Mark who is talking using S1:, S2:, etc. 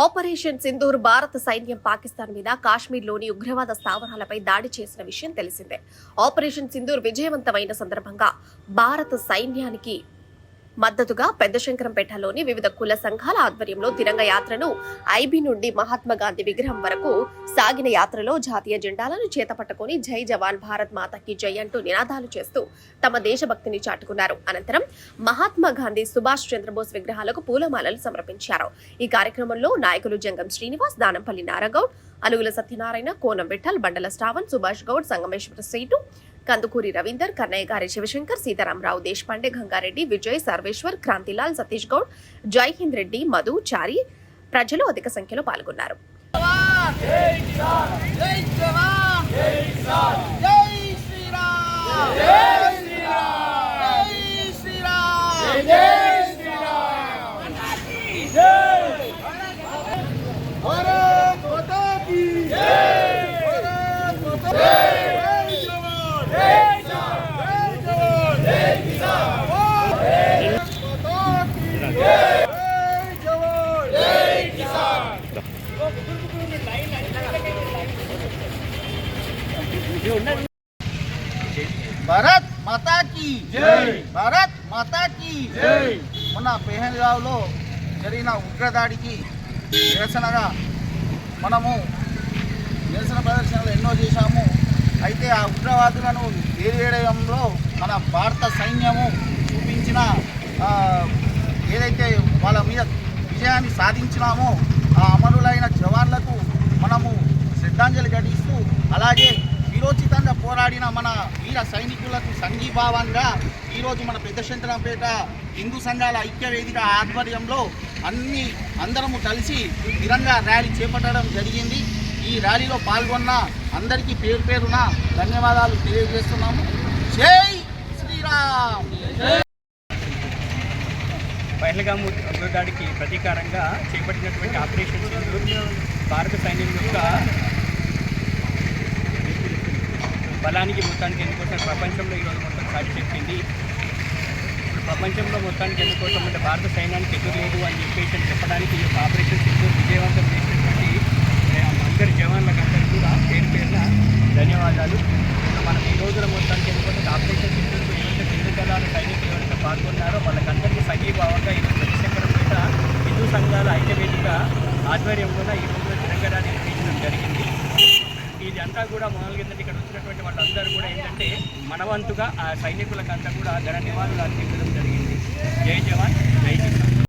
S1: Operation Sindoor భారత సైన్యం పాకిస్తాన్ మీద కాశ్మీర్లోని ఉగ్రవాద స్థావరాలపై దాడి చేసిన విషయం తెలిసిందే. ఆపరేషన్ సింధూర్ విజయవంతమైన సందర్భంగా భారత సైన్యానికి మద్దతుగా పెద్దశంకరంపేటలోని వివిధ కుల సంఘాల ఆధ్వర్యంలో తిరంగ యాత్రను ఐబీ నుండి మహాత్మా గాంధీ విగ్రహం వరకు సాగిన యాత్రలో జాతీయ జెండాలను చేతపట్టుకుని జై జవాన్ భారత్ మాతకి జై అంటూ నినాదాలు చేస్తూ తమ దేశభక్తిని చాటుకున్నారు. అనంతరం మహాత్మా గాంధీ సుభాష్ చంద్రబోస్ విగ్రహాలకు పూలమాలలు సమర్పించారు. ఈ కార్యక్రమంలో నాయకులు జంగం శ్రీనివాస్ దానంపల్లి నారగౌడ్ అలుగుల సత్యనారాయణ కోనం విఠల్ బండల శ్రావణ్ సుభాష్ గౌడ్ సంగమేశ్వర సీటు కందుకూరి రవీందర్ కన్నయ్య గారి శివశంకర్ సీతారామరావు దేశపాండే గంగారెడ్డి విజయ్ సర్వేశ్వర్ క్రాంతిలాల్ సతీష్ గౌడ్ జై హింద్ రెడ్డి మధు చారి ప్రజలు అధిక సంఖ్యలో పాల్గొన్నారు.
S2: జై జవాన్ జై శ్రీరామ్ జై శ్రీరామ్ జై శ్రీరామ్ జై శ్రీరామ్ భారత్ మాతా కీ జై భారత్ మాతా జై జవాన్ జై జవాన్ జై కిసాన్ భారత్ మాతా కీ జై జవాన్ జై కిసాన్ భారత్ మాతా కీ జై భారత్ మాతా కీ జై మొన్న పెహల్గావ్లో జరిగిన ఉగ్రదాడికి నిరసనగా మనము నిరసన ప్రదర్శనలు ఎన్నో చేశాము. అయితే ఆ ఉగ్రవాదులను ఏరివేయడంలో మన భారత సైన్యము చూపించిన ఏదైతే వాళ్ళ మీద విజయాన్ని సాధించినామో ఆ అమరులైన జవాన్లకు సైనికులకు సంఘీభావంగా ఈరోజు మన పెద్ద శంకరంపేట హిందూ సంఘాల ఐక్య వేదిక ఆధ్వర్యంలో అన్ని అందరము కలిసి తిరంగా ర్యాలీ చేపట్టడం జరిగింది. ఈ ర్యాలీలో పాల్గొన్న అందరికీ పేరు పేరున ధన్యవాదాలు తెలియజేస్తున్నాము. జై శ్రీరామ్!
S3: పహల్గామ్ ఉగ్రదాడికి ప్రతీకారంగా చేపట్టినటువంటి ఆపరేషన్ భారత సైన్యం యొక్క బలానికి మొత్తానికి ఎందుకోసం ప్రపంచంలో ఈరోజు మొత్తం సాటి చెప్పింది. ఇప్పుడు ప్రపంచంలో మొత్తానికి ఎందుకోసం అంటే భారత సైన్యానికి ఎదురులేదు అని చెప్పేసి అని చెప్పడానికి ఈ యొక్క ఆపరేషన్ సింధూర్ విజయవంతం చేసినటువంటి అందరి జవాన్లకు అందరికీ కూడా పేరు పేరున ధన్యవాదాలు. మనం ఈ రోజుల మొత్తానికి ఎందుకంటే ఆపరేషన్ సింధూర్కు ఎవరైతే హిందూ దళాల సైనికులు ఎవరైతే పాల్గొన్నారో వాళ్ళకందరికీ సంఘీభావంగా ఈరోజు ప్రతిశంకరంపేట హిందూ సంఘాల ఐక్యవేదిక ఆధ్వర్యంలో ఈ రోజు తెలంగాణ నిర్వహించడం జరిగింది. ఇదంతా కూడా మామూలుగా ఏంటంటే ఇక్కడ వచ్చినటువంటి వాళ్ళందరూ కూడా ఏంటంటే మనవంతుగా ఆ సైనికులకు అంతా కూడా ఘన నివాళులు అర్పించడం జరిగింది. జై జవాన్ జై కిసాన్.